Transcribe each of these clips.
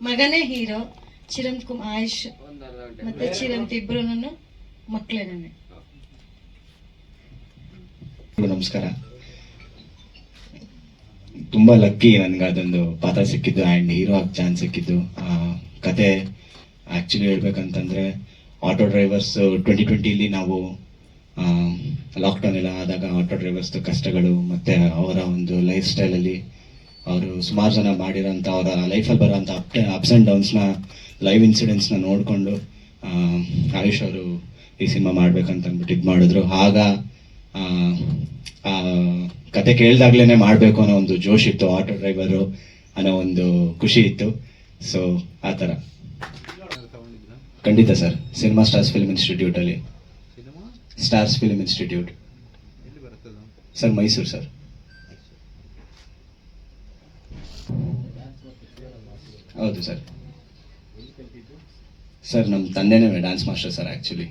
ಮಗನೇ ಹೀರೋ ಚಿರಂತ್ ಕುಮ್ ಆಯುಷ್ ಮತ್ತೆ ಚಿರಂತ್ ಇಬ್ರು ಮಕ್ಕಳೇ ನನಗೆ ನಮಸ್ಕಾರ. ತುಂಬಾ ಲಕ್ಕಿ ನನ್ಗೆ ಅದೊಂದು ಪಾತ್ರ ಸಿಕ್ಕಿದ್ದು ಆ್ಯಂಡ್ ಹೀರೋ ಆಗಿ ಚಾನ್ಸ್ ಸಿಕ್ಕಿದ್ದು. ಆ, ಕತೆ ಆ್ಯಕ್ಚುಲಿ ಹೇಳ್ಬೇಕಂತಂದ್ರೆ ಆಟೋ ಡ್ರೈವರ್ಸ್ ಟ್ವೆಂಟಿ ಟ್ವೆಂಟಿಲಿ ನಾವು ಲಾಕ್ಡೌನ್ ಎಲ್ಲ ಆದಾಗ ಆಟೋ ಡ್ರೈವರ್ಸ್ದು ಕಷ್ಟಗಳು ಮತ್ತೆ ಅವರ ಒಂದು ಲೈಫ್ ಸ್ಟೈಲಲ್ಲಿ ಅವರು ಸುಮಾರು ಜನ ಮಾಡಿರೋಂಥ ಅವರ ಲೈಫಲ್ಲಿ ಬರೋಂಥ ಅಪ್ ಅಪ್ಸ್ ಆ್ಯಂಡ್ ಡೌನ್ಸ್ನ ಲೈವ್ ಇನ್ಸಿಡೆಂಟ್ಸ್ನ ನೋಡಿಕೊಂಡು ಆಯುಷ್ ಅವರು ಈ ಸಿನಿಮಾ ಮಾಡ್ಬೇಕಂತ ಅಂದ್ಬಿಟ್ಟು ಇದು ಮಾಡಿದ್ರು. ಆಗ ಕತೆ ಕೇಳ್ದಾಗ್ಲೇನೆ ಮಾಡಬೇಕು ಅನ್ನೋ ಒಂದು ಜೋಶ್ ಇತ್ತು ಆಟೋ ಡ್ರೈವರು ಅನ್ನೋ ಒಂದು ಖುಷಿ ಇತ್ತು. ಸೊ ಆ ಥರ. ಖಂಡಿತ sir. Cinema stars film ಇನ್ಸ್ಟಿಟ್ಯೂಟಲ್ಲಿ. Stars film institute. Sir Mysuru sir. ಹೌದು ಸರ್. ಸರ್, ನಮ್ಮ ತಂದೆನೇ dance master sir actually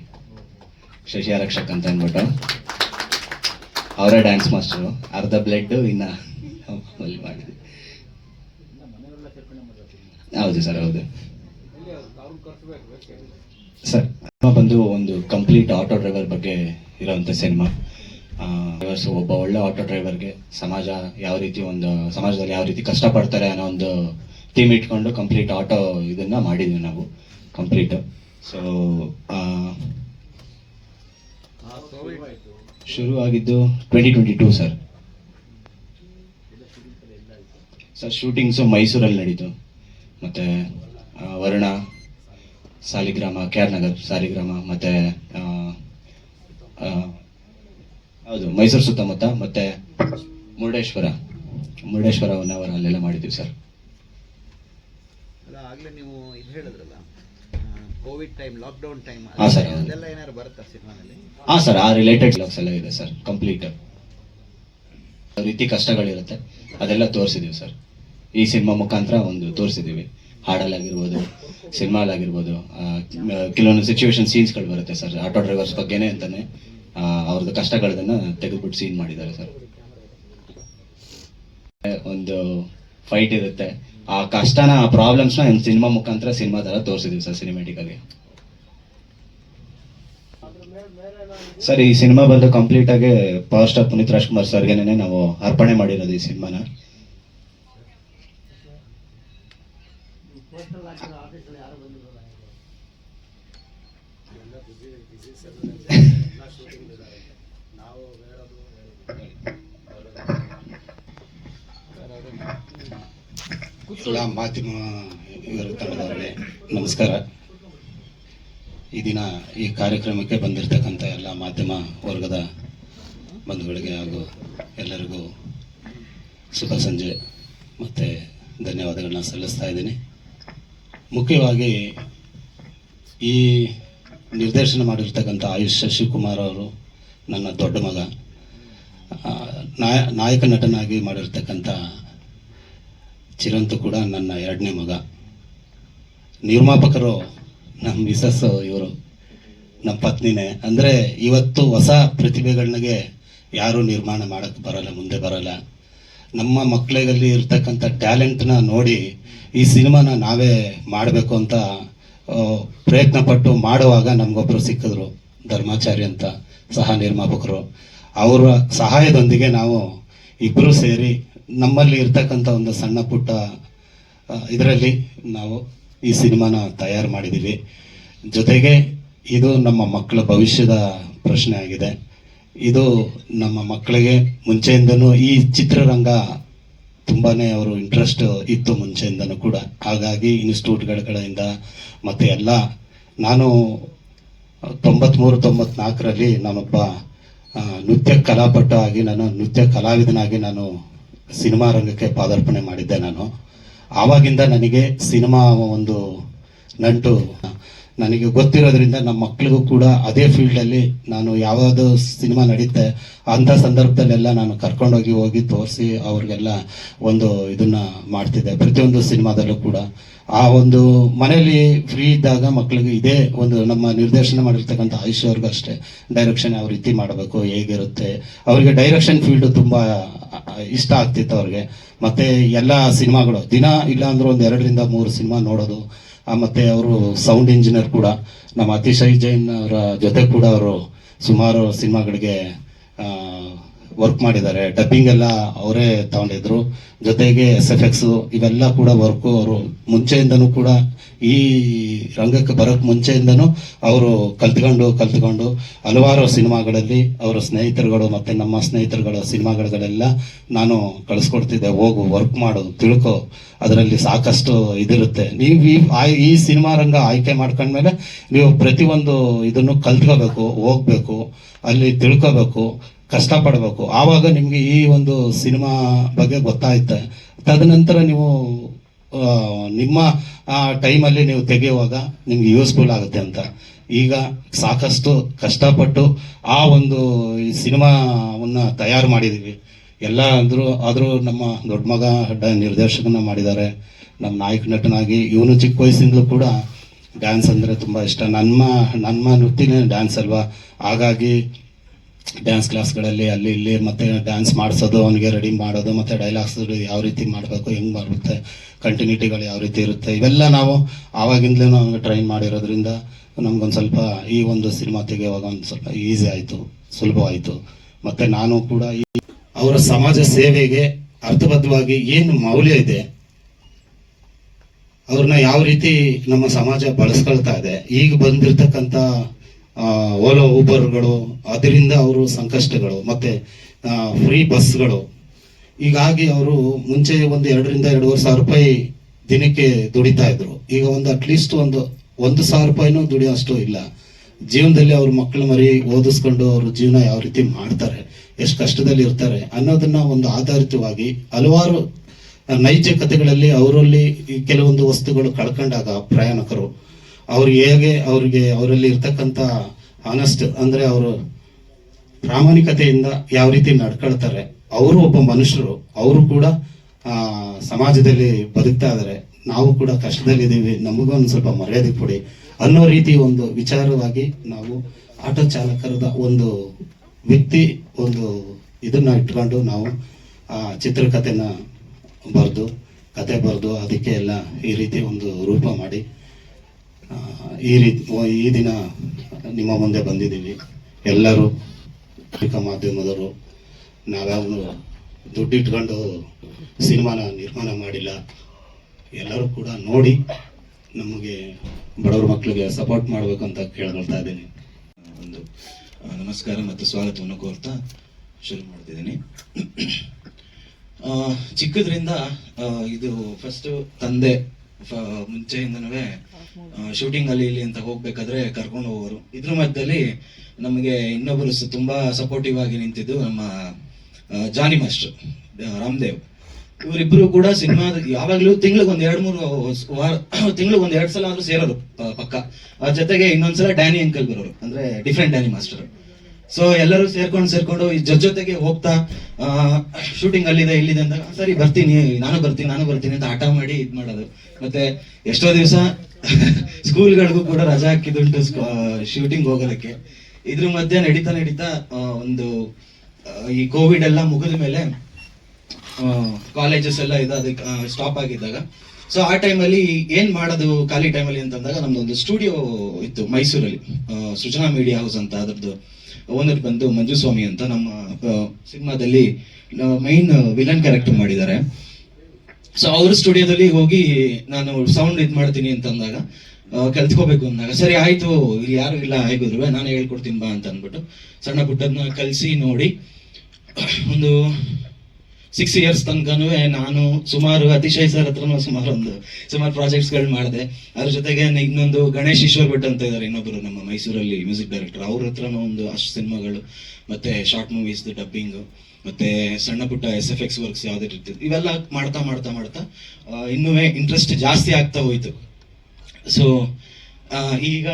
Shashi Arakshak ಅಂತ ಅಂದ್ಬಿಟ್ಟು. ಅವರೇ ಡ್ಯಾನ್ಸ್ ಮಾಸ್ಟರು ಅರ್ಧ ಬ್ಲಡ್ ಇನ್ನ ಮಾಡಿದ್ವಿ ಹೌದು ಸರ್ ಹೌದು. ಸರ್ ಬಂದು ಒಂದು ಕಂಪ್ಲೀಟ್ ಆಟೋ ಡ್ರೈವರ್ ಬಗ್ಗೆ ಇರೋವಂಥ ಸಿನಿಮಾ ಡ್ರೈವರ್ಸ್ ಒಬ್ಬ ಒಳ್ಳೆ ಆಟೋ ಡ್ರೈವರ್ಗೆ ಸಮಾಜ ಯಾವ ರೀತಿ ಒಂದು, ಸಮಾಜದಲ್ಲಿ ಯಾವ ರೀತಿ ಕಷ್ಟಪಡ್ತಾರೆ ಅನ್ನೋ ಒಂದು ಥೀಮ್ ಇಟ್ಕೊಂಡು ಕಂಪ್ಲೀಟ್ ಆಟೋ ಇದನ್ನ ಮಾಡಿದ್ವಿ ನಾವು ಕಂಪ್ಲೀಟ್ ಸೊ ಶುರು ಆಗಿದ್ದು twenty twenty two sir sir shootings ಮೈಸೂರಲ್ಲಿ ನಡೀತು. ಮತ್ತೆ ವರುಣ, ಸಾಲಿಗ್ರಾಮ, ಕೆ ಆರ್ ನಗರ್, ಸಾಲಿಗ್ರಾಮ, ಮತ್ತೆ ಹೌದು ಮೈಸೂರು ಸುತ್ತಮುತ್ತ ಮತ್ತೆ ಮುರುಡೇಶ್ವರ. ಮುರುಡೇಶ್ವರ ಹೊನ್ನಾವರ ಅಲ್ಲೆಲ್ಲ ಮಾಡಿದ್ದೀವಿ ಸರ್. ಅಲ್ಲ ಆಗ್ಲೇ ನೀವು ಇದು ಹೇಳಿದ್ರಲ್ಲ ಕೋವಿಡ್ ಟೈಮ್ ಲಾಕ್ಡೌನ್ ಟೈಮ್ ಹಾ, sir, ಅದೆಲ್ಲ ಏನಾದ್ರು ಬರುತ್ತಾ ಸಿನಿಮಾದಲ್ಲಿ? ಹಾ ಸರ್ ಆ ರಿಲೇಟೆಡ್ ಬ್ಲಾಗ್ಸ್ ಎಲ್ಲ ಇದೆ ಸರ್ ಕಂಪ್ಲೀಟ್ ರೀತಿ ಕಷ್ಟಗಳಿರುತ್ತೆ ಅದೆಲ್ಲ ತೋರಿಸಿದೀವಿ ಸರ್. ಈ ಸಿನಿಮಾ ಮುಖಾಂತರ ಒಂದು ತೋರಿಸಿದೀವಿ ಹಾಡಲ್ಲಾಗಿರ್ಬೋದು ಸಿನಿಮಾಲಾಗಿರ್ಬೋದು ಕೆಲವೊಂದು ಸಿಚುವೇಶನ್ ಸೀನ್ಸ್ಗಳು ಬರುತ್ತೆ ಸರ್. ಆಟೋ ಡ್ರೈವರ್ಸ್ ಬಗ್ಗೆನೇ ಅಂತಾನೆ ಅವ್ರದ್ದು ಕಷ್ಟಗಳನ್ನ ತೆಗೆದ್ಬಿಟ್ಟು ಸೀನ್ ಮಾಡಿದ್ದಾರೆ ಸರ್ ಒಂದು ಫೈಟ್ ಇರುತ್ತೆ. ಆ ಕಷ್ಟನ, ಆ ಪ್ರಾಬ್ಲಮ್ಸ್ನ ಸಿನಿಮಾ ಮುಖಾಂತರ ಸಿನಿಮಾ ಥರ ತೋರಿಸಿದ್ವಿ ಸರ್ ಆಗಿ. ಸರ್ ಈ ಸಿನಿಮಾ ಬಂದು ಕಂಪ್ಲೀಟ್ ಆಗಿ ಪವರ್ ಸ್ಟಾರ್ ಪುನೀತ್ ರಾಜ್ಕುಮಾರ್ ಸರ್ಗೆನೆ ನಾವು ಅರ್ಪಣೆ ಮಾಡಿರೋದು ಈ ಸಿನಿಮಾನ ಎಲ್ಲ ಮಾಧ್ಯಮ ನಮಸ್ಕಾರ. ಈ ದಿನ ಈ ಕಾರ್ಯಕ್ರಮಕ್ಕೆ ಬಂದಿರತಕ್ಕಂಥ ಎಲ್ಲ ಮಾಧ್ಯಮ ವರ್ಗದ ಬಂಧುಗಳಿಗೆ ಹಾಗೂ ಎಲ್ಲರಿಗೂ ಶುಭ ಸಂಜೆ ಮತ್ತು ಧನ್ಯವಾದಗಳನ್ನ ಸಲ್ಲಿಸ್ತಾ ಇದ್ದೀನಿ. ಮುಖ್ಯವಾಗಿ ಈ ನಿರ್ದೇಶನ ಮಾಡಿರ್ತಕ್ಕಂಥ ಆಯುಷ್ ಶಶಿಕುಮಾರ್ ಅವರು ನನ್ನ ದೊಡ್ಡ ಮಗ. ನಾಯ, ನಾಯಕ ನಟನಾಗಿ ಮಾಡಿರ್ತಕ್ಕಂಥ ಚಿರಂತು ಕೂಡ ನನ್ನ ಎರಡನೇ ಮಗ. ನಿರ್ಮಾಪಕರು ನಮ್ಮ ಮಿಸಸ್ ಇವರು ನಮ್ಮ ಪತ್ನಿನೇ. ಅಂದರೆ ಇವತ್ತು ಹೊಸ ಪ್ರತಿಭೆಗಳಿಗೆ ಯಾರೂ ನಿರ್ಮಾಣ ಮಾಡೋಕ್ಕೆ ಬರಲ್ಲ, ಮುಂದೆ ಬರಲ್ಲ. ನಮ್ಮ ಮಕ್ಕಳಿಗಲ್ಲಿ ಇರ್ತಕ್ಕಂಥ ಟ್ಯಾಲೆಂಟ್ನ ನೋಡಿ ಈ ಸಿನಿಮಾನ ನಾವೇ ಮಾಡಬೇಕು ಅಂತ ಪ್ರಯತ್ನ ಪಟ್ಟು ಮಾಡುವಾಗ ನಮಗೊಬ್ಬರು ಸಿಕ್ಕಿದ್ರು ಧರ್ಮಾಚಾರ್ಯ ಅಂತ ಸಹ ನಿರ್ಮಾಪಕರು. ಅವರ ಸಹಾಯದೊಂದಿಗೆ ನಾವು ಇಬ್ಬರು ಸೇರಿ ನಮ್ಮಲ್ಲಿ ಇರ್ತಕ್ಕಂಥ ಒಂದು ಸಣ್ಣ ಪುಟ್ಟ ಇದರಲ್ಲಿ ನಾವು ಈ ಸಿನಿಮಾನ ತಯಾರು ಮಾಡಿದ್ದೀವಿ. ಜೊತೆಗೆ ಇದು ನಮ್ಮ ಮಕ್ಕಳ ಭವಿಷ್ಯದ ಪ್ರಶ್ನೆ ಆಗಿದೆ. ಇದು ನಮ್ಮ ಮಕ್ಕಳಿಗೆ ಮುಂಚೆಯಿಂದನೂ ಈ ಚಿತ್ರರಂಗ ತುಂಬಾ ಅವರು ಇಂಟ್ರೆಸ್ಟ್ ಇತ್ತು ಮುಂಚೆಯಿಂದನೂ ಕೂಡ. ಹಾಗಾಗಿ ಇನ್ಸ್ಟಿಟ್ಯೂಟ್ಗಳ ಕಡೆಯಿಂದ ಮತ್ತೆ ಎಲ್ಲ ನಾನು ತೊಂಬತ್ತ್ಮೂರು ತೊಂಬತ್ನಾಲ್ಕರಲ್ಲಿ ನಾನೊಬ್ಬ ನೃತ್ಯ ಕಲಾಪಟ ಆಗಿ ನಾನು ನೃತ್ಯ ಕಲಾವಿದನಾಗಿ ನಾನು ಸಿನಿಮಾ ರಂಗಕ್ಕೆ ಪಾದಾರ್ಪಣೆ ಮಾಡಿದ್ದೆ ನಾನು. ಆವಾಗಿಂದ ನನಗೆ ಸಿನಿಮಾ ಒಂದು ನಂಟು ನನಗೆ ಗೊತ್ತಿರೋದ್ರಿಂದ ನಮ್ಮ ಮಕ್ಕಳಿಗೂ ಕೂಡ ಅದೇ ಫೀಲ್ಡಲ್ಲಿ ನಾನು ಯಾವ್ದು ಸಿನಿಮಾ ನಡೀತೆ, ಅಂಥ ಸಂದರ್ಭದಲ್ಲೆಲ್ಲ ನಾನು ಕರ್ಕೊಂಡೋಗಿ ಹೋಗಿ ತೋರಿಸಿ ಅವ್ರಿಗೆಲ್ಲ ಒಂದು ಇದನ್ನ ಮಾಡ್ತಿದ್ದೆ, ಪ್ರತಿಯೊಂದು ಸಿನಿಮಾದಲ್ಲೂ ಕೂಡ. ಆ ಒಂದು ಮನೆಯಲ್ಲಿ ಫ್ರೀ ಇದ್ದಾಗ ಮಕ್ಕಳಿಗೆ ಇದೇ ಒಂದು ನಮ್ಮ ನಿರ್ದೇಶನ ಮಾಡಿರ್ತಕ್ಕಂಥ ಆಯುಷ್ ಅವ್ರಿಗೂ ಅಷ್ಟೇ. ಡೈರೆಕ್ಷನ್ ಯಾವ ರೀತಿ ಮಾಡಬೇಕು, ಹೇಗಿರುತ್ತೆ. ಅವರಿಗೆ ಡೈರೆಕ್ಷನ್ ಫೀಲ್ಡ್ ತುಂಬಾ ಇಷ್ಟ ಆಗ್ತಿತ್ತು ಅವ್ರಿಗೆ. ಮತ್ತೆ ಎಲ್ಲ ಸಿನಿಮಾಗಳು, ದಿನ ಇಲ್ಲಾಂದ್ರೂ ಒಂದು ಎರಡರಿಂದ ಮೂರು ಸಿನಿಮಾ ನೋಡೋದು ಮತ್ತೆ ಅವರು ಸೌಂಡ್ ಇಂಜಿನಿಯರ್ ಕೂಡ. ನಮ್ಮ ಅತಿಶಯ್ ಜೈನ್ ಅವರ ಜೊತೆ ಕೂಡ ಅವರು ಸುಮಾರು ಸಿನಿಮಾಗಳಿಗೆ ವರ್ಕ್ ಮಾಡಿದ್ದಾರೆ. ಡಬ್ಬಿಂಗ್ ಎಲ್ಲ ಅವರೇ ತಗೊಂಡಿದ್ರು. ಜೊತೆಗೆ ಎಸ್ ಎಫ್ ಎಕ್ಸ್ ಇವೆಲ್ಲ ಕೂಡ ವರ್ಕು ಅವರು ಮುಂಚೆಯಿಂದನೂ ಕೂಡ ಈ ರಂಗಕ್ಕೆ ಬರೋಕ್ ಮುಂಚೆಯಿಂದನೂ ಅವರು ಕಲ್ತ್ಕೊಂಡು ಕಲ್ತ್ಕೊಂಡು ಹಲವಾರು ಸಿನಿಮಾಗಳಲ್ಲಿ ಅವರ ಸ್ನೇಹಿತರುಗಳು ಮತ್ತೆ ನಮ್ಮ ಸ್ನೇಹಿತರುಗಳ ಸಿನಿಮಾಗಳೆಲ್ಲ ನಾನು ಕಳಿಸ್ಕೊಡ್ತಿದ್ದೆ. ಹೋಗು ವರ್ಕ್ ಮಾಡು, ತಿಳ್ಕೊ. ಅದರಲ್ಲಿ ಸಾಕಷ್ಟು ಇದಿರುತ್ತೆ. ನೀವು ಈ ಈ ಸಿನಿಮಾ ರಂಗ ಆಯ್ಕೆ ಮಾಡ್ಕೊಂಡ್ಮೇಲೆ ನೀವು ಪ್ರತಿಯೊಂದು ಇದನ್ನು ಕಲ್ತ್ಕೋಬೇಕು, ಹೋಗ್ಬೇಕು, ಅಲ್ಲಿ ತಿಳ್ಕೋಬೇಕು. ಕಷ್ಟಪಡಬೇಕು. ಆವಾಗ ನಿಮಗೆ ಈ ಒಂದು ಸಿನಿಮಾ ಬಗ್ಗೆ ಗೊತ್ತಾಯ್ತು. ತದನಂತರ ನೀವು ನಿಮ್ಮ ಟೈಮಲ್ಲಿ ನೀವು ತೆಗೆಯುವಾಗ ನಿಮ್ಗೆ ಯೂಸ್ಫುಲ್ ಆಗುತ್ತೆ ಅಂತ. ಈಗ ಸಾಕಷ್ಟು ಕಷ್ಟಪಟ್ಟು ಆ ಒಂದು ಈ ಸಿನಿಮಾವನ್ನ ತಯಾರು ಮಾಡಿದೀವಿ. ಎಲ್ಲ ಅಂದ್ರು, ಆದರೂ ನಮ್ಮ ದೊಡ್ಡ ಮಗ ನಿರ್ದೇಶಕನ ಮಾಡಿದ್ದಾರೆ. ನಮ್ಮ ನಾಯಕ ನಟನಾಗಿ ಇವನು ಚಿಕ್ಕ ವಯಸ್ಸಿಂದಲೂ ಕೂಡ ಡ್ಯಾನ್ಸ್ ಅಂದರೆ ತುಂಬ ಇಷ್ಟ. ನನ್ನ ನನ್ನ ನೃತ್ಯನೇ ಡ್ಯಾನ್ಸ್ ಅಲ್ವಾ? ಹಾಗಾಗಿ ಡ್ಯಾನ್ಸ್ ಕ್ಲಾಸ್ಗಳಲ್ಲಿ ಅಲ್ಲಿ ಇಲ್ಲಿ ಮತ್ತೆ ಡ್ಯಾನ್ಸ್ ಮಾಡಿಸೋದು, ಅವನಿಗೆ ರೆಡಿ ಮಾಡೋದು, ಮತ್ತೆ ಡೈಲಾಗ್ಸ್ ಯಾವ ರೀತಿ ಮಾಡಬೇಕು, ಹೆಂಗ್ ಮಾಡುತ್ತೆ ಕಂಟಿನ್ಯೂಟಿಗಳು ಯಾವ ರೀತಿ ಇರುತ್ತೆ, ಇವೆಲ್ಲ ನಾವು ಆವಾಗಿಂದಲೇ ನಾವು ಟ್ರೈನ್ ಮಾಡಿರೋದ್ರಿಂದ ನಮ್ಗೊಂದು ಸ್ವಲ್ಪ ಈ ಒಂದು ಸಿನಿಮಾ ತೆಗೆಯುವಾಗ ಒಂದು ಸ್ವಲ್ಪ ಈಸಿ ಆಯಿತು, ಸುಲಭವಾಯಿತು. ಮತ್ತೆ ನಾನು ಕೂಡ ಈ ಅವರ ಸಮಾಜ ಸೇವೆಗೆ ಅರ್ಥಬದ್ಧವಾಗಿ ಏನು ಮೌಲ್ಯ ಇದೆ, ಅವ್ರನ್ನ ಯಾವ ರೀತಿ ನಮ್ಮ ಸಮಾಜ ಬಳಸ್ಕೊಳ್ತಾ ಇದೆ, ಈಗ ಬಂದಿರತಕ್ಕಂತ ಓಲೋ ಊಬರ್ಗಳು ಅದರಿಂದ ಅವರು ಸಂಕಷ್ಟಗಳು, ಮತ್ತೆ ಫ್ರೀ ಬಸ್ಗಳು ಹೀಗಾಗಿ ಅವರು ಮುಂಚೆ ಒಂದು ಎರಡರಿಂದ ಎರಡೂವರೆ ಸಾವಿರ ರೂಪಾಯಿ ದಿನಕ್ಕೆ ದುಡಿತಾ ಇದ್ರು. ಈಗ ಒಂದು ಅಟ್ಲೀಸ್ಟ್ ಒಂದು ಒಂದು ಸಾವಿರ ರೂಪಾಯಿನೂ ದುಡಿಯೋಷ್ಟು ಇಲ್ಲ. ಜೀವನದಲ್ಲಿ ಅವ್ರ ಮಕ್ಕಳು ಮರಿ ಓದಿಸ್ಕೊಂಡು ಅವ್ರ ಜೀವನ ಯಾವ ರೀತಿ ಮಾಡ್ತಾರೆ, ಎಷ್ಟು ಕಷ್ಟದಲ್ಲಿ ಇರ್ತಾರೆ ಅನ್ನೋದನ್ನ ಒಂದು ಆಧಾರಿತವಾಗಿ ಹಲವಾರು ನೈಜ ಕಥೆಗಳಲ್ಲಿ ಅವರಲ್ಲಿ ಕೆಲವೊಂದು ವಸ್ತುಗಳು ಕಳ್ಕೊಂಡಾಗ ಪ್ರಯಾಣಿಕರು ಅವ್ರು ಹೇಗೆ ಅವ್ರಿಗೆ ಅವರಲ್ಲಿ ಇರ್ತಕ್ಕಂಥ ಆನೆಸ್ಟ್ ಅಂದ್ರೆ ಅವರು ಪ್ರಾಮಾಣಿಕತೆಯಿಂದ ಯಾವ ರೀತಿ ನಡ್ಕೊಳ್ತಾರೆ, ಅವರು ಒಬ್ಬ ಮನುಷ್ಯರು, ಅವರು ಕೂಡ ಸಮಾಜದಲ್ಲಿ ಬದುಕ್ತಾ ಇದ್ದಾರೆ. ನಾವು ಕೂಡ ಕಷ್ಟದಲ್ಲಿದ್ದೀವಿ, ನಮಗೂ ಒಂದು ಸ್ವಲ್ಪ ಮರ್ಯಾದೆ ಕೊಡಿ ಅನ್ನೋ ರೀತಿ ಒಂದು ವಿಚಾರವಾಗಿ ನಾವು ಆಟೋ ಚಾಲಕರದ ಒಂದು ವ್ಯಕ್ತಿ ಒಂದು ಇದನ್ನ ಇಟ್ಕೊಂಡು ನಾವು, ಆ, ಚಿತ್ರಕಥೆನ ಬರೆದು, ಕತೆ ಬರೆದು ಅದಕ್ಕೆ ಎಲ್ಲ ಈ ರೀತಿ ಒಂದು ರೂಪ ಮಾಡಿ ಈ ರೀತಿ ಈ ದಿನ ನಿಮ್ಮ ಮುಂದೆ ಬಂದಿದ್ದೀವಿ. ಎಲ್ಲರೂ ಮಾಧ್ಯಮದವರು ನಾವ್ಯಾವನು ದುಡ್ಡಿಟ್ಕೊಂಡು ಸಿನಿಮಾನ ನಿರ್ಮಾಣ ಮಾಡಿಲ್ಲ. ಎಲ್ಲರೂ ಕೂಡ ನೋಡಿ ನಮಗೆ ಬಡವ್ರ ಮಕ್ಕಳಿಗೆ ಸಪೋರ್ಟ್ ಮಾಡಬೇಕು ಅಂತ ಕೇಳ್ಕೊಳ್ತಾ ಇದ್ದೀನಿ. ಒಂದು ನಮಸ್ಕಾರ ಮತ್ತು ಸ್ವಾಗತವನ್ನು ಕೋರ್ತಾ ಶುರು ಮಾಡ್ತಿದ್ದೀನಿ. ಚಿಕ್ಕದ್ರಿಂದ ಇದು ಫಸ್ಟ್ ತಂದೆ ಮುಂಚೆಯಿಂದನೂ ಶೂಟಿಂಗ್ ಅಲ್ಲಿ ಇಲ್ಲಿ ಅಂತ ಹೋಗ್ಬೇಕಾದ್ರೆ ಕರ್ಕೊಂಡು ಹೋಗೋರು. ಇದ್ರ ಮಧ್ಯದಲ್ಲಿ ನಮಗೆ ಇನ್ನೊಬ್ಬರು ತುಂಬಾ ಸಪೋರ್ಟಿವ್ ಆಗಿ ನಿಂತಿದ್ದು ನಮ್ಮ ಜಾನಿ ಮಾಸ್ಟರ್ ರಾಮದೇವ್. ಇವರಿಬ್ರು ಕೂಡ ಸಿನಿಮಾ ಯಾವಾಗ್ಲೂ ತಿಂಗ್ಳಿಗೆ ಒಂದ್ ಎರಡ್ ಮೂರು ವಾರ, ತಿಂಗಳಿಗೆ ಒಂದ್ ಎರಡ್ ಸಲ ಆದ್ರೂ ಸೇರೋರು ಪಕ್ಕ. ಅದ್ರ ಜೊತೆಗೆ ಇನ್ನೊಂದ್ಸಲ ಡ್ಯಾನಿ ಅಂಕಲ್ ಬರೋರು, ಅಂದ್ರೆ ಡಿಫ್ರೆಂಟ್ ಡ್ಯಾನಿ ಮಾಸ್ಟರ್. ಸೊ ಎಲ್ಲರೂ ಸೇರ್ಕೊಂಡು ಸೇರ್ಕೊಂಡು ಈ ಜೊತೆ ಜೊತೆಗೆ ಹೋಗ್ತಾ ಶೂಟಿಂಗ್ ಅಲ್ಲಿದೆ, ಇಲ್ಲಿದೆ ಅಂದಾಗ ಸರಿ ಬರ್ತೀನಿ, ನಾನು ಬರ್ತೀನಿ ನಾನು ಬರ್ತೀನಿ ಅಂತ ಆಟ ಮಾಡಿ ಇದ್ ಮಾಡೋದು. ಮತ್ತೆ ಎಷ್ಟೋ ದಿವಸ ಸ್ಕೂಲ್ಗಳಿಗೂ ಕೂಡ ರಜಾ ಹಾಕಿದುಂಟು ಶೂಟಿಂಗ್ ಹೋಗೋದಕ್ಕೆ. ಇದ್ರ ಮಧ್ಯೆ ನಡೀತಾ ನಡೀತಾ ಒಂದು ಈ ಕೋವಿಡ್ ಎಲ್ಲ ಮುಗಿದ ಮೇಲೆ ಕಾಲೇಜಸ್ ಎಲ್ಲ ಇದು ಅದಕ್ಕೆ ಸ್ಟಾಪ್ ಆಗಿದ್ದಾಗ ಸೊ ಆ ಟೈಮಲ್ಲಿ ಏನು ಮಾಡೋದು ಖಾಲಿ ಟೈಮಲ್ಲಿ ಅಂತಂದಾಗ ನಮ್ದೊಂದು ಸ್ಟುಡಿಯೋ ಇತ್ತು ಮೈಸೂರಲ್ಲಿ. ಸೃಜನಾ ಮೀಡಿಯಾ ಹೌಸ್ ಅಂತ ಅದ್ರದ್ದು ಓನರ್ ಬಂದು ಮಂಜುಸ್ವಾಮಿ ಅಂತ ನಮ್ಮ ಸಿನಿಮಾದಲ್ಲಿ ಮೈನ್ ವಿಲನ್ ಕ್ಯಾರೆಕ್ಟರ್ ಮಾಡಿದ್ದಾರೆ. ಸೊ ಅವ್ರ ಸ್ಟುಡಿಯೋದಲ್ಲಿ ಹೋಗಿ ನಾನು ಸೌಂಡ್ ಇದು ಮಾಡ್ತೀನಿ ಅಂತ ಅಂದಾಗ ಆ, ಕಲ್ತ್ಕೋಬೇಕು ಅಂದಾಗ ಸರಿ ಆಯ್ತು ಇಲ್ಲಿ ಯಾರು ಇಲ್ಲ ಹೇಗಿದ್ರು ನಾನು ಹೇಳ್ಕೊಡ್ತೀನಿ ಬಾ ಅಂತ ಅಂದ್ಬಿಟ್ಟು ಸಣ್ಣ ಪುಟ್ಟದ್ನ ಕಲಿಸಿ ನೋಡಿ ಒಂದು ಸಿಕ್ಸ್ ಇಯರ್ಸ್ ತನಕನೂ ನಾನು ಸುಮಾರು ಅತಿಶಯ ಸರ್ ಹತ್ರನೂ ಸುಮಾರು ಒಂದು, ಸುಮಾರು ಪ್ರಾಜೆಕ್ಟ್ಸ್ಗಳು ಮಾಡಿದೆ. ಅದ್ರ ಜೊತೆಗೆ ಇನ್ನೊಂದು ಗಣೇಶ್ ಈಶ್ವರ್ ಭಟ್ ಅಂತ ಇದ್ದಾರೆ ಇನ್ನೊಬ್ಬರು ನಮ್ಮ ಮೈಸೂರಲ್ಲಿ ಮ್ಯೂಸಿಕ್ ಡೈರೆಕ್ಟರ್ ಅವ್ರ ಹತ್ರನೂ ಒಂದು ಅಷ್ಟು ಸಿನಿಮಾಗಳು, ಮತ್ತೆ ಶಾರ್ಟ್ ಮೂವೀಸ್ ಡಬ್ಬಿಂಗ್ ಮತ್ತೆ ಸಣ್ಣ ಪುಟ್ಟ ಎಸ್ ಎಫ್ ಎಕ್ಸ್ ವರ್ಕ್ಸ್ ಯಾವ್ದೇ ರೀತಿ, ಇವೆಲ್ಲ ಮಾಡ್ತಾ ಮಾಡ್ತಾ ಮಾಡ್ತಾ ಇನ್ನೂ ಇಂಟ್ರೆಸ್ಟ್ ಜಾಸ್ತಿ ಆಗ್ತಾ ಹೋಯ್ತು. ಸೊ ಈಗ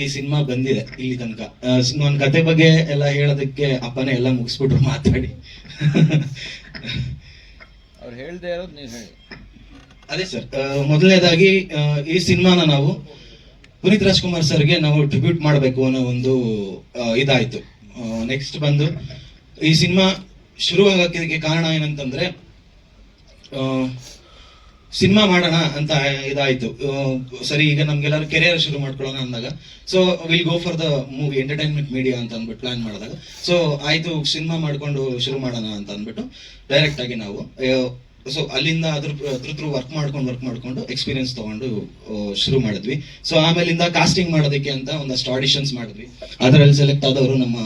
ಈ ಸಿನಿಮಾ ಬಂದಿದೆ ಇಲ್ಲಿ ತನಕ. ನನ್ನ ಕತೆ ಬಗ್ಗೆ ಎಲ್ಲ ಹೇಳೋದಕ್ಕೆ ಅಪ್ಪನೇ ಎಲ್ಲ ಮುಗಿಸ್ಬಿಟ್ರು ಮಾತಾಡಿ. ಅವ್ರು ಹೇಳ್ದೆ ಇರೋದು ನೀವು ಹೇಳಿ. ಅದೇ ಸರ್ ಮೊದಲನೇದಾಗಿ ಈ ಸಿನಿಮಾನ ನಾವು ಪುನೀತ್ ರಾಜ್ಕುಮಾರ್ ಸರ್ಗೆ ನಾವು ಟ್ರಿಬ್ಯೂಟ್ ಮಾಡಬೇಕು ಅನ್ನೋ ಒಂದು ಇದಾಯಿತು. ಇದಾಯ್ತು ನೆಕ್ಸ್ಟ್ ಬಂದು, ಈ ಸಿನಿಮಾ ಶುರುವಾಗಕ್ಕೆ ಕಾರಣ ಏನಂತಂದ್ರೆ ಸಿನಿಮಾ ಮಾಡೋಣ ಅಂತ ಇದಾಯ್ತು. ಸರಿ, ಈಗ ನಮ್ಗೆಲ್ಲರೂ ಕೆರಿಯರ್ ಶುರು ಮಾಡ್ಕೊಳ್ಳೋಣ ಅಂದಾಗ. So will go for the movie entertainment media ಅಂತ ಅಂದ್ಬಿಟ್ಟು ಪ್ಲಾನ್ ಮಾಡಿದಾಗ. ಸೊ ಆಯ್ತು, ಸಿನಿಮಾ ಮಾಡ್ಕೊಂಡು ಶುರು ಮಾಡೋಣ ಅಂತ ಅಂದ್ಬಿಟ್ಟು ಡೈರೆಕ್ಟ್ ಆಗಿ ನಾವು ಸೊ ಅಲ್ಲಿಂದ ಅದ್ರ ಅದ್ರ ವರ್ಕ್ ಮಾಡ್ಕೊಂಡು ವರ್ಕ್ ಮಾಡ್ಕೊಂಡು ಎಕ್ಸ್ಪೀರಿಯನ್ಸ್ ತಗೊಂಡು ಶುರು ಮಾಡಿದ್ವಿ. ಸೊ ಆಮೇಲಿಂದ ಕಾಸ್ಟಿಂಗ್ ಮಾಡೋದಕ್ಕೆ ಅಂತ ಒಂದಷ್ಟು ಆಡಿಷನ್ಸ್ ಮಾಡಿದ್ವಿ. ಅದರಲ್ಲಿ ಸೆಲೆಕ್ಟ್ ಆದವರು ನಮ್ಮ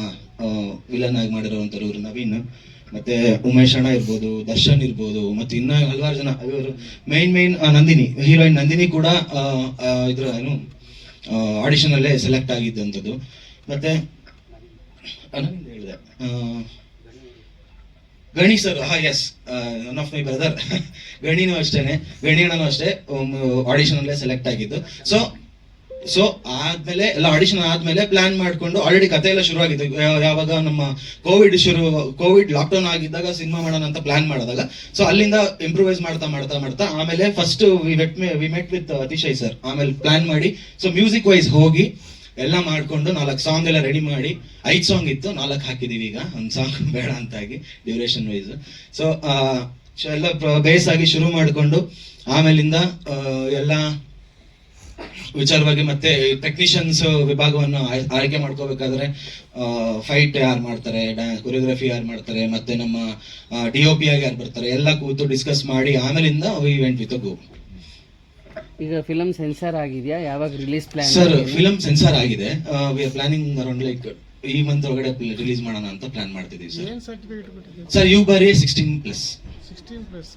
ವಿಲನ್ ಆಗಿ ಮಾಡಿರುವಂತವ್ರು ಇವ್ರು ನವೀನ್. ಮತ್ತೆ ಉಮೇಶ್ ಅಣ್ಣ ಇರ್ಬೋದು, ದರ್ಶನ್ ಇರ್ಬೋದು, ಮತ್ತೆ ಇನ್ನ ಹಲವಾರು ಜನ ಇವರು main main Nandini, heroine Nandini ಕೂಡ ಇದ್ರ ಏನು ಆಡಿಷನ್ ಅಲ್ಲೇ ಸೆಲೆಕ್ಟ್ ಆಗಿದ್ದಂಥದ್ದು. ಮತ್ತೆ ಹೇಳಿದೆ. ಗಣಿ ಸರ್ ಹಾ yes one of my brother ಗಣಿನೂ ಅಷ್ಟೇನೆ. ಗಣಿ ಅಣ್ಣನೂ ಅಷ್ಟೇ ಆಡಿಷನ್ ಅಲ್ಲೇ ಸೆಲೆಕ್ಟ್ ಆಗಿದ್ದು. ಸೊ ಸೊ ಆದ್ಮೇಲೆ ಎಲ್ಲ ಆಡಿಷನ್ ಆದ್ಮೇಲೆ ಪ್ಲಾನ್ ಮಾಡ್ಕೊಂಡು ಆಲ್ರೆಡಿ ಕತೆ ಎಲ್ಲ ಶುರು ಆಗಿತ್ತು ಯಾವಾಗ ನಮ್ಮ ಕೋವಿಡ್ ಶುರು ಕೋವಿಡ್ ಲಾಕ್ಡೌನ್ ಆಗಿದ್ದಾಗ ಸಿನಿಮಾ ಮಾಡೋಣ ಅಂತ ಪ್ಲಾನ್ ಮಾಡಿದಾಗ. ಸೊ ಅಲ್ಲಿಂದ ಇಂಪ್ರೂವೈಸ್ ಮಾಡ್ತಾ ಮಾಡ್ತಾ ಮಾಡ್ತಾ, ಆಮೇಲೆ first we met we met with Atishay sir ಆಮೇಲೆ ಪ್ಲಾನ್ ಮಾಡಿ ಸೊ ಮ್ಯೂಸಿಕ್ ವೈಸ್ ಹೋಗಿ ಎಲ್ಲ ಮಾಡ್ಕೊಂಡು ನಾಲ್ಕು ಸಾಂಗ್ ಎಲ್ಲ ರೆಡಿ ಮಾಡಿ, ಐದ್ ಸಾಂಗ್ ಇತ್ತು, ನಾಲ್ಕು ಹಾಕಿದೀವಿ ಈಗ. ಒಂದ್ ಸಾಂಗ್ ಬೇಡ ಅಂತಾಗಿ ಡ್ಯೂರೇಷನ್ ವೈಸ್ ಸೊ ಎಲ್ಲ ಬೇಸ್ ಆಗಿ ಶುರು ಮಾಡಿಕೊಂಡು ಆಮೇಲಿಂದ ಎಲ್ಲ ವಿಚಾರವಾಗಿ ಮತ್ತೆ ಟೆಕ್ನಿಷಿಯನ್ಸ್ ವಿಭಾಗವನ್ನು ಆಯ್ಕೆ ಮಾಡ್ಕೋಬೇಕಾದ್ರೆ ಫೈಟ್ ಯಾರು ಮಾಡ್ತಾರೆ ಕೊರಿಯೋಗ್ರಫಿ ಯಾರು ಮಾಡ್ತಾರೆ ಮತ್ತೆ ನಮ್ಮ ಡಿ ಒ ಪಿ ಆಗಿ ಯಾರು ಬರ್ತಾರೆ ಎಲ್ಲ ಕೂತು ಡಿಸ್ಕಸ್ ಮಾಡಿ ಆಮೇಲಿಂದ ಇವೆಂಟ್ ವಿತ್ ಗೋ ಈಗ ಫಿಲಮ್ ಸೆನ್ಸಾರ್ ಆಗಿದೆಯಾ? ಯಾವಾಗ release plan sir film censor ಆಗಿದೆ. We are planning around like ಈ ಮಂತ್ ಒಳಗಡೆ ರಿಲೀಸ್ ಮಾಡೋಣ ಅಂತ ಪ್ಲಾನ್ ಮಾಡ್ತಿದ್ದೀವಿ ಸರ್ ಏನ್ ಸರ್ಟಿಫಿಕೇಟ್ ಸರ್ ಯು ಬಾರಿ ಸಿಕ್ಸ್ಟೀನ್ ಪ್ಲಸ್ ಸಿಕ್ಸ್ಟೀನ್ ಪ್ಲಸ್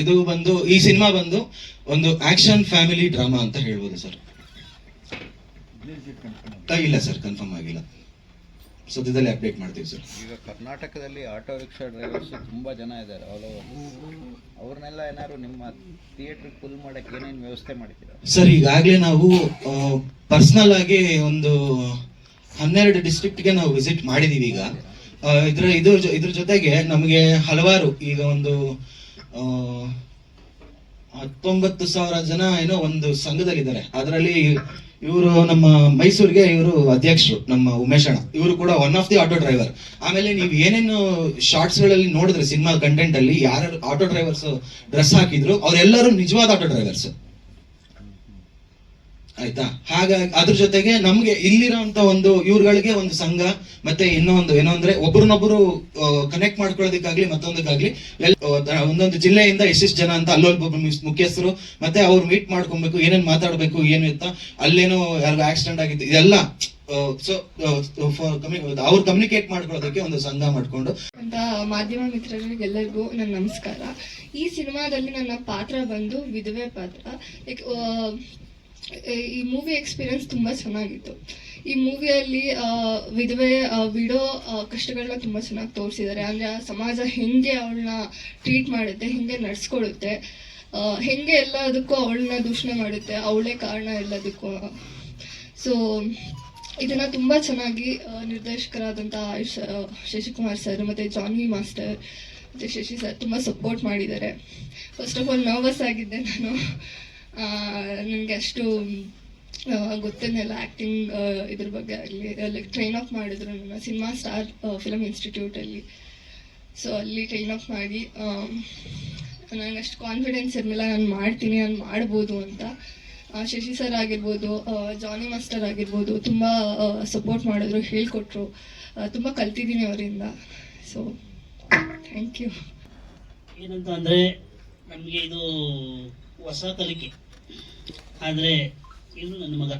ಇದು ಬಂದು ಈ ಸಿನಿಮಾ ಬಂದು ಒಂದು ಆಕ್ಷನ್ ಫ್ಯಾಮಿಲಿ ಡ್ರಾಮಾ ಅಂತ ಹೇಳ್ಬೋದು ಸರ್. ಇಲ್ಲ ಸರ್ ಕನ್ಫರ್ಮ್ ಆಗಿಲ್ಲ. ಸದ್ಯದಲ್ಲಿ ಅಪ್ಡೇಟ್ ಮಾಡ್ತೀವಿ ಸರ್. ಈಗ ಕರ್ನಾಟಕದಲ್ಲಿ ಆಟೋ ರಿಕ್ಷಾ ಡ್ರೈವರ್ಸ್ ತುಂಬಾ ಜನ ಇದ್ದಾರೆ ಆಲ್ ಓವರ್ ಅವ್ರನ್ನೆಲ್ಲ ಏನಾದ್ರು ನಿಮ್ಮ ಥಿಯೇಟರ್ ಫುಲ್ ಮಾಡಕ್ಕೆ ಏನೇನು ವ್ಯವಸ್ಥೆ ಮಾಡಿದ್ದೀರಾ? ಸರ್ ಈಗಾಗಲೇ ನಾವು ಪರ್ಸನಲ್ ಆಗಿ ಒಂದು ಹನ್ನೆರಡು ಡಿಸ್ಟ್ರಿಕ್ಟ್ಗೆ ನಾವು ವಿಸಿಟ್ ಮಾಡಿದೀವಿ ಈಗ. ಇದ್ರ ಇದ್ರ ಇದ್ರ ಜೊತೆಗೆ ನಮಗೆ ಹಲವಾರು ಈಗ ಒಂದು ಹತ್ತೊಂಬತ್ತು ಸಾವಿರ ಜನ ಏನೋ ಒಂದು ಸಂಘದಲ್ಲಿದ್ದಾರೆ. ಅದರಲ್ಲಿ ಇವರು ನಮ್ಮ ಮೈಸೂರಿಗೆ ಇವರು ಅಧ್ಯಕ್ಷರು, ನಮ್ಮ ಉಮೇಶ್ ಅಣ್ಣ. ಇವರು ಕೂಡ one of the auto driver ಆಮೇಲೆ ನೀವು ಏನೇನು ಶಾರ್ಟ್ಸ್ಗಳಲ್ಲಿ ನೋಡಿದ್ರೆ, ಸಿನಿಮಾ ಕಂಟೆಂಟ್ ಅಲ್ಲಿ ಯಾರು ಆಟೋ ಡ್ರೈವರ್ಸ್ ಡ್ರೆಸ್ ಹಾಕಿದ್ರು, ಅವರೆಲ್ಲರೂ ನಿಜವಾದ ಆಟೋ ಡ್ರೈವರ್ಸ್ ಆಯ್ತಾ? ಹಾಗಾಗಿ ಅದ್ರ ಜೊತೆಗೆ ನಮ್ಗೆ ಇಲ್ಲಿರೋಂತ ಒಂದು ಇವ್ರುಗಳಿಗೆ ಒಂದು ಸಂಘ, ಮತ್ತೆ ಇನ್ನೊಂದು ಏನೋ ಅಂದ್ರೆ ಒಬ್ರನ್ನೊಬ್ರು ಕನೆಕ್ಟ್ ಮಾಡ್ಕೊಳ್ಳೋದಕ್ಕಾಗ್ಲಿ, ಮತ್ತೊಂದಕ್ಕಾಗ್ಲಿ ಒಂದೊಂದು ಜಿಲ್ಲೆಯಿಂದ ಎಷ್ಟೆಷ್ಟು ಜನ ಅಂತ ಅಲ್ಲೊಬ್ಬ ಮುಖ್ಯಸ್ಥರು, ಮತ್ತೆ ಅವ್ರು ಮೀಟ್ ಮಾಡ್ಕೊಬೇಕು, ಏನೇನ್ ಮಾತಾಡ್ಬೇಕು, ಏನು ಅಂತ ಅಲ್ಲೇನೋ ಯಾರಿಗೂ ಆಕ್ಸಿಡೆಂಟ್ ಆಗಿತ್ತು, ಇದೆಲ್ಲ ಸೊ ಅವ್ರು ಕಮ್ಯುನಿಕೇಟ್ ಮಾಡ್ಕೊಳ್ಳೋದಕ್ಕೆ ಒಂದು ಸಂಘ ಮಾಡ್ಕೊಂಡು. ಅಂತ ಮಾಧ್ಯಮ ಮಿತ್ರರಿಗೆಲ್ಲರಿಗೂ ನನ್ನ ನಮಸ್ಕಾರ. ಈ ಸಿನಿಮಾದಲ್ಲಿ ನನ್ನ ಪಾತ್ರ ಬಂದು ವಿಧವೆ ಪಾತ್ರ. ಲೈಕ್ ಈ ಮೂವಿ ಎಕ್ಸ್ಪೀರಿಯನ್ಸ್ ತುಂಬ ಚೆನ್ನಾಗಿತ್ತು. ಈ ಮೂವಿಯಲ್ಲಿ ವಿಧವೆ ವಿಡೋ ಕಷ್ಟಗಳನ್ನ ತುಂಬ ಚೆನ್ನಾಗಿ ತೋರಿಸಿದ್ದಾರೆ ಅಂದರೆ ಆ ಸಮಾಜ ಹೆಂಗೆ ಅವಳನ್ನ ಟ್ರೀಟ್ ಮಾಡುತ್ತೆ, ಹೆಂಗೆ ನಡ್ಸ್ಕೊಳುತ್ತೆ ಹೇಗೆ ಎಲ್ಲದಕ್ಕೂ ಅವಳನ್ನ ದೂಷಣೆ ಮಾಡುತ್ತೆ, ಅವಳೇ ಕಾರಣ ಎಲ್ಲದಕ್ಕೂ. ಸೊ ಇದನ್ನ ತುಂಬಾ ಚೆನ್ನಾಗಿ ನಿರ್ದೇಶಕರಾದಂಥ ಆಯುಷ್ ಶಶಿಕುಮಾರ್ ಸರ್ ಮತ್ತೆ ಜಾನ್ವಿ ಮಾಸ್ಟರ್ ಮತ್ತು ಶಶಿ ಸರ್ ತುಂಬಾ ಸಪೋರ್ಟ್ ಮಾಡಿದ್ದಾರೆ ಫಸ್ಟ್ ಆಫ್ ಆಲ್ ನರ್ವಸ್ ಆಗಿದ್ದೆ ನಾನು. ನನಗೆ ಅಷ್ಟು ಆ, ಗೊತ್ತೇನಿಲ್ಲ ಆ್ಯಕ್ಟಿಂಗ್ ಇದ್ರ ಬಗ್ಗೆ ಆಗಲಿ. ಲೈಕ್ ಟ್ರೈನ್ ಅಪ್ ಮಾಡಿದ್ರು ನನ್ನ ಸಿನಿಮಾ ಸ್ಟಾರ್ ಫಿಲಮ್ ಇನ್ಸ್ಟಿಟ್ಯೂಟಲ್ಲಿ ಸೊ ಅಲ್ಲಿ. ಟ್ರೈನ್ ಅಪ್ ಮಾಡಿ ನನಗೆ ಅಷ್ಟು ಕಾನ್ಫಿಡೆನ್ಸ್ ಇರಲಿಲ್ಲ. ನಾನು ಮಾಡ್ತೀನಿ ನಾನು ಮಾಡ್ಬೋದು ಅಂತ. ಶಶಿ ಸರ್ ಆಗಿರ್ಬೋದು ಜಾನಿ ಮಾಸ್ಟರ್ ಆಗಿರ್ಬೋದು ತುಂಬ ಸಪೋರ್ಟ್ ಮಾಡಿದ್ರು ಹೇಳಿಕೊಟ್ರು. ತುಂಬ ಕಲ್ತಿದ್ದೀನಿ ಅವರಿಂದ. ಸೊ ಥ್ಯಾಂಕ್ ಯು ಏನಂತ ಅಂದರೆ ನಮಗೆ ಇದು ಹೊಸ ಕಲಿಕೆ. ಆದರೆ ಇದು ನನ್ನ ಮಗ.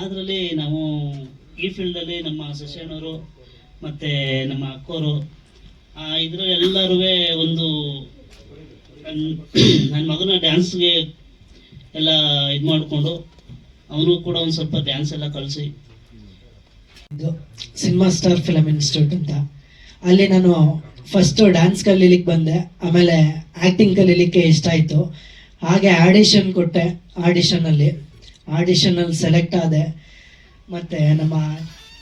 ಅದರಲ್ಲಿ ನಾವು ಈ ಫೀಲ್ಡಲ್ಲಿ ನಮ್ಮ ಶಶಿಯಣ್ಣವರು ಮತ್ತು ನಮ್ಮ ಅಕ್ಕೋರು ಇದ್ರ ಎಲ್ಲರೂ ಒಂದು ನನ್ನ ಮಗನ ಡ್ಯಾನ್ಸ್ಗೆ ಎಲ್ಲ ಇದು ಮಾಡಿಕೊಂಡು ಅವನು ಕೂಡ ಒಂದು ಸ್ವಲ್ಪ ಡ್ಯಾನ್ಸ್ ಎಲ್ಲ ಇದು ಸಿನಿಮಾ ಸ್ಟಾರ್ ಫಿಲಮ್ ಇನ್ಸ್ಟಿಟ್ಯೂಟ್ ಅಂತ. ಅಲ್ಲಿ ನಾನು ಫಸ್ಟ್ ಡ್ಯಾನ್ಸ್ ಕಲೀಲಿಕ್ಕೆ ಬಂದೆ, ಆಮೇಲೆ ಆ್ಯಕ್ಟಿಂಗ್ ಕಲೀಲಿಕ್ಕೆ ಇಷ್ಟ ಆಯಿತು. ಹಾಗೆ ಆಡಿಷನ್ ಕೊಟ್ಟೆ ಆಡಿಷನಲ್ಲಿ ಆಡಿಷನಲ್ಲಿ ಸೆಲೆಕ್ಟ್ ಆದೆ. ಮತ್ತು ನಮ್ಮ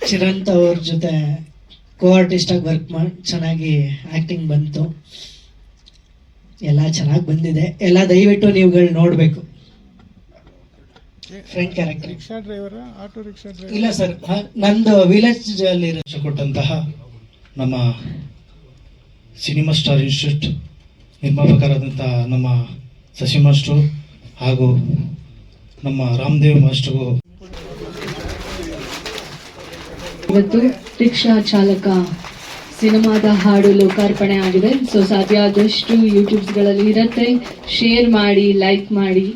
ಚಿರಂತ್ ಅವ್ರ ಜೊತೆ ಕೋ ಆರ್ಟಿಸ್ಟಾಗಿ ವರ್ಕ್ ಮಾಡಿ ಚೆನ್ನಾಗಿ ಆ್ಯಕ್ಟಿಂಗ್ ಬಂತು. ಎಲ್ಲ ಚೆನ್ನಾಗಿ ಬಂದಿದೆ. ಎಲ್ಲ ದಯವಿಟ್ಟು ನೀವುಗಳು ನೋಡಬೇಕು. Friend character rickshaw driver auto rickshaw driver ಇಲ್ಲ ಸರ್ ನಂದು ವಿಲೇಜ್ ಅಲ್ಲಿ ಕೊಟ್ಟಂತಹ ನಮ್ಮ ಸಿನಿಮಾ ಸ್ಟಾರ್ ಇನ್ಸ್ಟಿಟ್ಯೂಟ್ ನಿರ್ಮಾಪಕರಾದಂತಹ ನಮ್ಮ ಶಶಿ ಮಾಸ್ಟ್ರು ಹಾಗೂ ನಮ್ಮ ರಾಮದೇವ್ ಮಾಸ್ಟ್ರಿಗೂ ಇವತ್ತು ರಿಕ್ಷಾ ಚಾಲಕ ಸಿನಿಮಾದ ಹಾಡು ಲೋಕಾರ್ಪಣೆ ಆಗಿದೆ. ಸೊ ಸಾಧ್ಯ ಆದಷ್ಟು ಯೂಟ್ಯೂಬ್ಸ್ಗಳಲ್ಲಿ ಇರುತ್ತೆ. ಶೇರ್ ಮಾಡಿ ಲೈಕ್ ಮಾಡಿ.